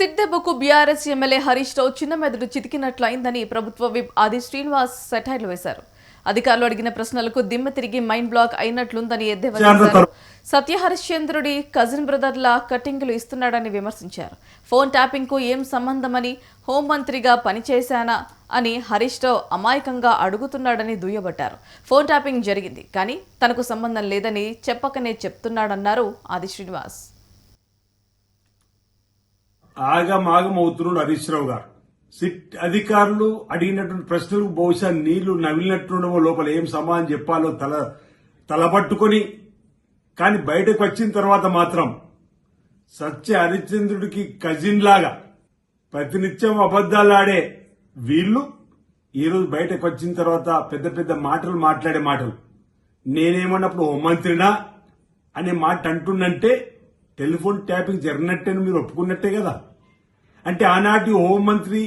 సిద్దెబ్బకు BRS MLA Harish Rao చిన్న మెదడు చితికినట్లయిందని ప్రభుత్వ విప్ ఆది శ్రీనివాస్ సెటైర్లు వేశారు. అధికారులు అడిగిన ప్రశ్నలకు దిమ్మ తిరిగి మైండ్ బ్లాక్ అయినట్లుందని ఎద్దేవా చేశారు. సత్య హరిశ్చంద్రుడి కజిన్ బ్రదర్ల కటింగ్లు ఇస్తున్నాడని విమర్శించారు. ఫోన్ ట్యాపింగ్కు ఏం సంబంధమని హోంమంత్రిగా పనిచేశానా అని హరీష్ రావు అమాయకంగా అడుగుతున్నాడని దుయ్యబట్టారు. ఫోన్ ట్యాపింగ్ జరిగింది కానీ తనకు సంబంధం లేదని చెప్పకనే చెప్తున్నాడన్నారు ఆది శ్రీనివాస్. ఆగం అవుతున్నాడు హరీష్ రావు గారు. సిట్ అధికారులు అడిగినటువంటి ప్రశ్నలకు బహుశా నీళ్ళు నవిలినట్టుండవో లోపల ఏం సమాధానం చెప్పాలో తల తలపట్టుకొని కానీ బయటకు వచ్చిన తర్వాత మాత్రం సత్య హరిశ్చంద్రుడికి కజిన్ లాగా ప్రతినిత్యం అబద్దాలు ఆడే వీళ్ళు ఈరోజు బయటకు వచ్చిన తర్వాత పెద్ద పెద్ద మాటలు మాట్లాడే మాటలు. నేనేమన్నప్పుడు హోంమంత్రినా అనే మాట అంటుండంటే టెలిఫోన్ ట్యాపింగ్ జరిగినట్టే మీరు ఒప్పుకున్నట్టే కదా. అంటే ఆనాటి హోంమంత్రి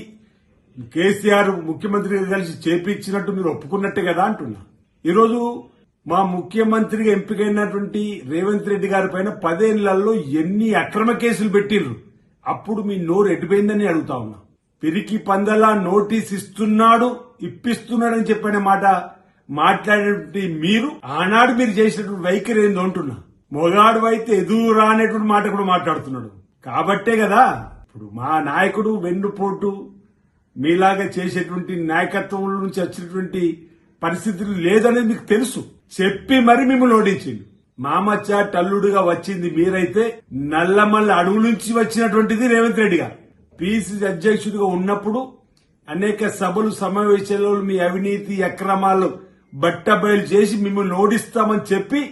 కేసీఆర్ ముఖ్యమంత్రి కలిసి చేపించినట్టు మీరు ఒప్పుకున్నట్టే కదా అంటున్నా. ఈరోజు మా ముఖ్యమంత్రిగా ఎంపికైనటువంటి రేవంత్ రెడ్డి గారి పైన పదేళ్ళలో ఎన్ని అక్రమ కేసులు పెట్టిర్రు. అప్పుడు మీ నోరు ఎటుపోయిందని అడుగుతా ఉన్నా. పిరికి పందలా నోటీస్ ఇస్తున్నాడు ఇప్పిస్తున్నాడని చెప్పిన మాట మాట్లాడేటువంటి మీరు ఆనాడు మీరు చేసినటువంటి వైఖరి ఏందో అంటున్నా. మొగాడు అయితే ఎదురు రానేటువంటి మాట కూడా మాట్లాడుతున్నాడు. కాబట్టే కదా ఇప్పుడు మా నాయకుడు వెన్నుపోటు మీలాగా చేసేటువంటి నాయకత్వం నుంచి వచ్చినటువంటి పరిస్థితులు లేదనేది మీకు తెలుసు. చెప్పి మరి మిమ్మల్ని ఓడించింది మామచ్చ టల్లుడుగా వచ్చింది మీరైతే నల్లమల్ల అడుగు నుంచి వచ్చినటువంటిది రేవంత్ రెడ్డి గారు. పిసిసి అధ్యక్షుడిగా ఉన్నప్పుడు అనేక సభలు సమావేశాలలో మీ అవినీతి అక్రమాలు బట్టబయలు చేసి మిమ్మల్ని ఓడిస్తామని చెప్పి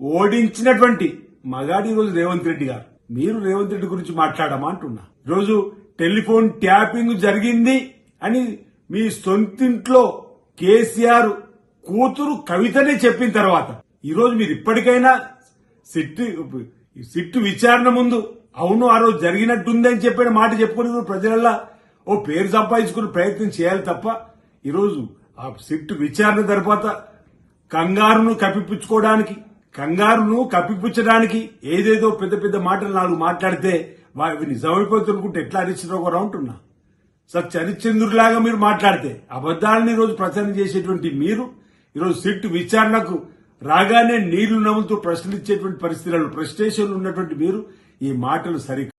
ఓడించినటువంటి మగాడి రోజు రేవంత్ రెడ్డి గారు. మీరు రేవంత్ రెడ్డి గురించి మాట్లాడమా అంటున్నా. రోజు టెలిఫోన్ ట్యాపింగ్ జరిగింది అని మీ సొంతింట్లో కేసీఆర్ కూతురు కవితనే చెప్పిన తర్వాత ఈరోజు మీరు ఇప్పటికైనా సిట్టు సిట్టు విచారణ ముందు అవును ఆ రోజు జరిగినట్టుంది అని చెప్పిన మాట చెప్పుకుని ప్రజలల్లా ఓ పేరు సంపాదించుకునే ప్రయత్నం చేయాలి తప్ప ఈరోజు ఆ సిట్టు విచారణ తర్వాత కంగారును కప్పిపుచ్చుకోవడానికి కంగారును కప్పిపుచ్చడానికి ఏదేదో పెద్ద పెద్ద మాటలు నాలుగు మాట్లాడితే అవి నిజమైపోతుంటే ఎట్లా హరిశ్చంద్రరావు ఉంటున్నా సార్ హరిశ్చంద్రులాగా మీరు మాట్లాడితే అబద్దాలని ఈ రోజు ప్రచారం చేసేటువంటి మీరు ఈరోజు సిట్ విచారణకు రాగానే నీళ్ళు నవ్వుతూ ప్రశ్నలు ఇచ్చేటువంటి పరిస్థితులలో ప్రశ్నేషన్లు ఉన్నటువంటి మీరు ఈ మాటలు సరి